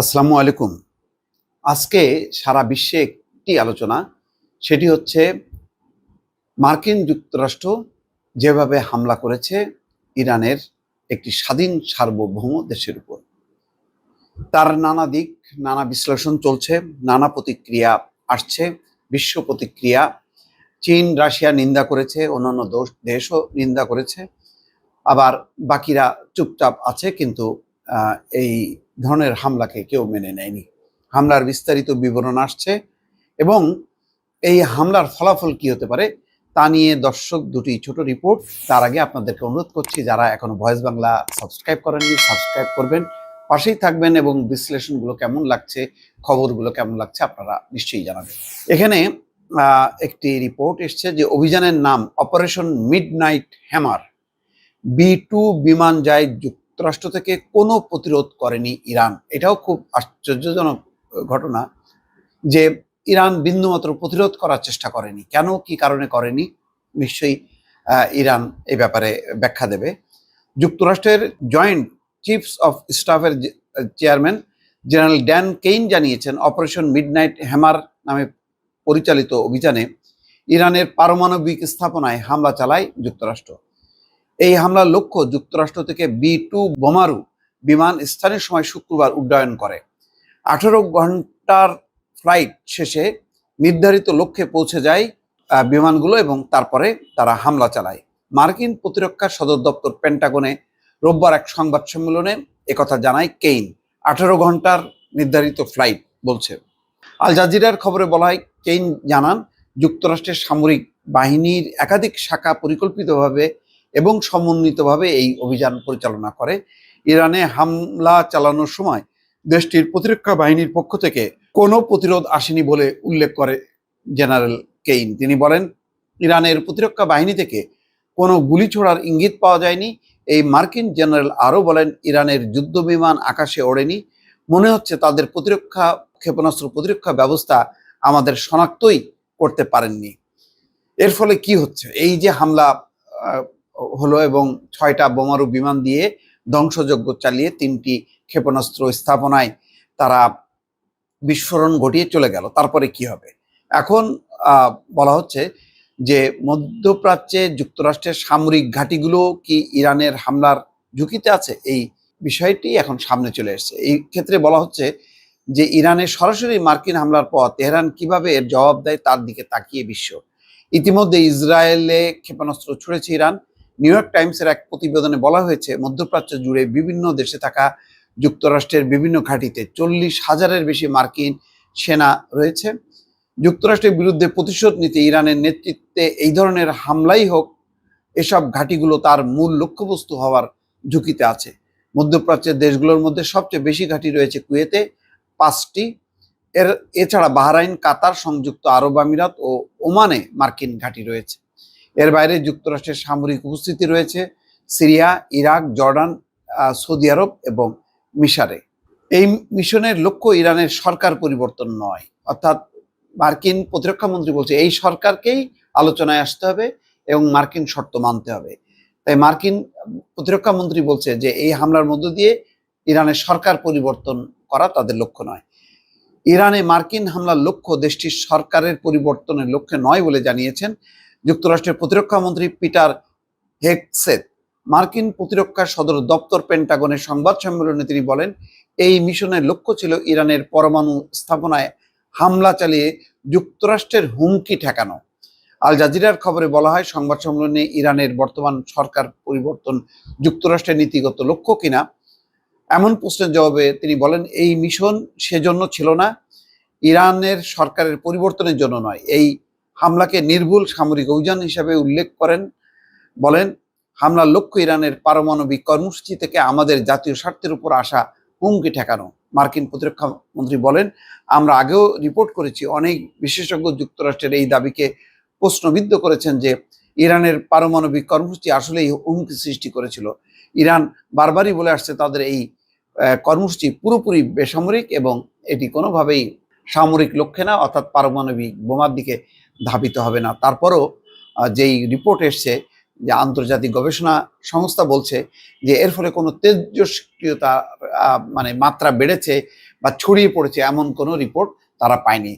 আসসালামু আলাইকুম। আজকে সারা বিশ্বে একটি আলোচনা, সেটি হচ্ছে মার্কিন যুক্তরাষ্ট্র যেভাবে হামলা করেছে ইরানের একটি স্বাধীন সার্বভৌম দেশের উপর। তার নানা দিক, নানা বিশ্লেষণ চলছে, নানা প্রতিক্রিয়া আসছে, বিশ্ব প্রতিক্রিয়া, চীন, রাশিয়া নিন্দা করেছে, অন্যান্য দেশও নিন্দা করেছে, আবার বাকিরা চুপচাপ আছে, কিন্তু এই ধরনের হামলাকে কেউ মেনে নেয়নি। হামলার বিস্তারিত বিবরণ আসছে এবং এই হামলার ফলাফল কি হতে পারে তা নিয়ে দর্শক দুটি ছোট রিপোর্ট। তার আগে আপনাদেরকে অনুরোধ করছি, যারা এখনও ভয়েস বাংলা সাবস্ক্রাইব করেননি, সাবস্ক্রাইব করবেন, পাশেই থাকবেন এবং বিশ্লেষণগুলো কেমন লাগছে, খবরগুলো কেমন লাগছে আপনারা নিশ্চয়ই জানাবেন। এখানে একটি রিপোর্ট এসছে যে অভিযানের নাম operation midnight hammer B two বিমান যায় যুক্তরাষ্ট্র থেকে কোনো প্রতিরোধ করেনি ইরান। এটাও খুব আশ্চর্যজনক ঘটনা যে ইরান বিন্দুমাত্র প্রতিরোধ করার চেষ্টা করেনি। কেন, কি কারণে করেনি? নিশ্চয়ই ইরান এই ব্যাপারে ব্যাখ্যা দেবে। যুক্তরাষ্ট্রের জয়েন্ট চিফস অফ স্টাফের চেয়ারম্যান জেনারেল ড্যান কেইন জানিয়েছেন, অপারেশন মিডনাইট হ্যামার নামে পরিচালিত অভিযানে ইরানের পারমাণবিক স্থাপনায় হামলা চালায় যুক্তরাষ্ট্র। এই হামলার লক্ষ্য যুক্তরাষ্ট্র থেকে বি টু বোমারু বিমান স্থানীয় সময় শুক্রবার উড্ডয়ন করে। আঠারো ঘণ্টার ফ্লাইট শেষে নির্ধারিত লক্ষ্যে পৌঁছে যায় বিমানগুলো এবং তারপরে তারা হামলা চালায়। মার্কিন প্রতিরক্ষা সদর দপ্তর পেন্টাগনে রোববার এক সংবাদ সম্মেলনে একথা জানায় কেইন। আঠারো ঘণ্টার নির্ধারিত ফ্লাইট বলছে। আল জাজিরার খবরে বলা হয়, কেইন জানান, যুক্তরাষ্ট্রের সামরিক বাহিনীর একাধিক শাখা পরিকল্পিতভাবে এবং সমন্বিতভাবে এই অভিযান পরিচালনা করে। ইরানে হামলা চালানোর সময় দেশটির প্রতিরক্ষা বাহিনীর পক্ষ থেকে কোনো প্রতিরোধ আসেনি বলে উল্লেখ করে জেনারেল কেইন। তিনি বলেন, ইরানের প্রতিরক্ষা বাহিনী থেকে কোনো গুলি ছোড়ার ইঙ্গিত পাওয়া যায়নি। এই মার্কিন জেনারেল আরও বলেন, ইরানের যুদ্ধ বিমান আকাশে ওড়েনি। মনে হচ্ছে তাদের প্রতিরক্ষা, ক্ষেপণাস্ত্র প্রতিরক্ষা ব্যবস্থা আমাদের শনাক্তই করতে পারেননি। এর ফলে কি হচ্ছে? এই যে হামলা হলো এবং ছয়টা বোমারু বিমান দিয়ে ধ্বংসযজ্ঞ চালিয়ে তিনটি ক্ষেপণাস্ত্র স্থাপনায় তারা বিস্ফোরণ ঘটিয়ে চলে গেল। তারপরে কি হবে? এখন বলা হচ্ছে যে মধ্যপ্রাচ্যে যুক্তরাষ্ট্রের সামরিক ঘাঁটিগুলো কি ইরানের হামলার ঝুঁকিতে আছে? এই বিষয়টি এখন সামনে চলে এসেছে। এই ক্ষেত্রে বলা হচ্ছে যে ইরানের সরাসরি মার্কিন হামলার পর তেহরান কীভাবে এর জবাব দেয় তার দিকে তাকিয়ে বিশ্ব। ইতিমধ্যে ইসরায়েলে ক্ষেপণাস্ত্র ছুড়েছে ইরান। নিউ ইয়র্ক টাইমসের এক প্রতিবেদনে বলা হয়েছে, মধ্যপ্রাচ্য জুড়ে বিভিন্ন দেশে থাকা যুক্তরাষ্ট্রের বিভিন্ন ঘাঁটিতে চল্লিশ হাজারের বেশি মার্কিন সেনা রয়েছে। যুক্তরাষ্ট্রের বিরুদ্ধে প্রতিশোধ নিতে ইরানের নেতৃত্বে এই ধরনের হামলাই হোক, এসব ঘাঁটিগুলো তার মূল লক্ষ্যবস্তু হওয়ার ঝুঁকিতে আছে। মধ্যপ্রাচ্যের দেশগুলোর মধ্যে সবচেয়ে বেশি ঘাঁটি রয়েছে কুয়েতে পাঁচটি। এর, এছাড়া বাহরাইন, কাতার, সংযুক্ত আরব আমিরাত ও ওমানে মার্কিন ঘাঁটি রয়েছে। এর বাইরে যুক্তরাষ্ট্রের সামরিক উপস্থিতি রয়েছে, Syria, Iraq, Jordan Saudi Arab এবং মিশারে। এই মিশনের লক্ষ্য ইরানের সরকার পরিবর্তন নয়। অর্থাৎ মার্কিন প্রতিরক্ষা মন্ত্রী বলছে, এই সরকারকেই আলোচনায় আসতে হবে এবং মার্কিন শর্ত মানতে হবে। তাই মার্কিন প্রতিরক্ষা মন্ত্রী বলছে যে, এই হামলার মধ্য দিয়ে ইরানের সরকার পরিবর্তন করা তাদের লক্ষ্য নয়। ইরানে মার্কিন হামলার লক্ষ্য দেশটির সরকারের পরিবর্তনের লক্ষ্যে নয় বলে জানিয়েছেন যুক্তরাষ্ট্রের প্রতিরক্ষা মন্ত্রী পিটার হেকসেত মার্কিন প্রতিরক্ষা সদর দপ্তর পেন্টাগনের সংবাদ সম্মেলনে তিনি বলেন, এই মিশনের লক্ষ্য ছিল ইরানের পরমাণু স্থাপনায় হামলা চালিয়ে যুক্তরাষ্ট্রের হুমকি ঠেকানো। আল জাজিরার খবরে বলা হয়, সংবাদ সম্মেলনে ইরানের বর্তমান সরকার পরিবর্তন যুক্তরাষ্ট্রের নীতিগত লক্ষ্য কিনা, এমন প্রশ্নের জবাবে তিনি বলেন, এই মিশন সেজন্য ছিল না, ইরানের সরকারের পরিবর্তনের জন্য নয়, এই হামলাকে নির্ভুল সামরিক অভিযান হিসাবে উল্লেখ করেন, বলেন, হামলার লক্ষ্য ইরানের পারমাণবিক কর্মসূচি থেকে আমাদের জাতীয় স্বার্থের উপর আসা হুমকি ঠেকানো। মার্কিন প্রতিরক্ষা মন্ত্রী বলেন, আমরা আগেও রিপোর্ট করেছি, অনেক বিশেষজ্ঞ যুক্তরাষ্ট্রের এই দাবিকে প্রশ্নবিদ্ধ করেছেন যে ইরানের পারমাণবিক কর্মসূচি আসলেই হুমকি সৃষ্টি করেছিল। ইরান বারবারই বলে আসছে, তাদের এই কর্মসূচি পুরোপুরি বেসামরিক এবং এটি কোনোভাবেই সামরিক লক্ষ্যে না, অর্থাৎ পারমাণবিক বোমার দিকে ধাবিত হবে না। তারপরও যেই রিপোর্ট এসছে যে আন্তর্জাতিক গবেষণা সংস্থা বলছে যে এর ফলে কোনো তেজস্ক্রিয়তা মানে মাত্রা বেড়েছে বা ছড়িয়ে পড়েছে এমন কোনো রিপোর্ট তারা পায়নি।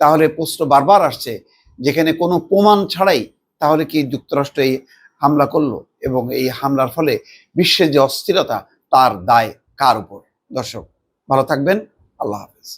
তাহলে প্রশ্ন বারবার আসছে, যেখানে কোনো প্রমাণ ছাড়াই তাহলে কি যুক্তরাষ্ট্র এই হামলা করল এবং এই হামলার ফলে বিশ্বের যে অস্থিরতা তার দায় কার উপর? দর্শক, ভালো থাকবেন, আল্লাহ হাফিজ।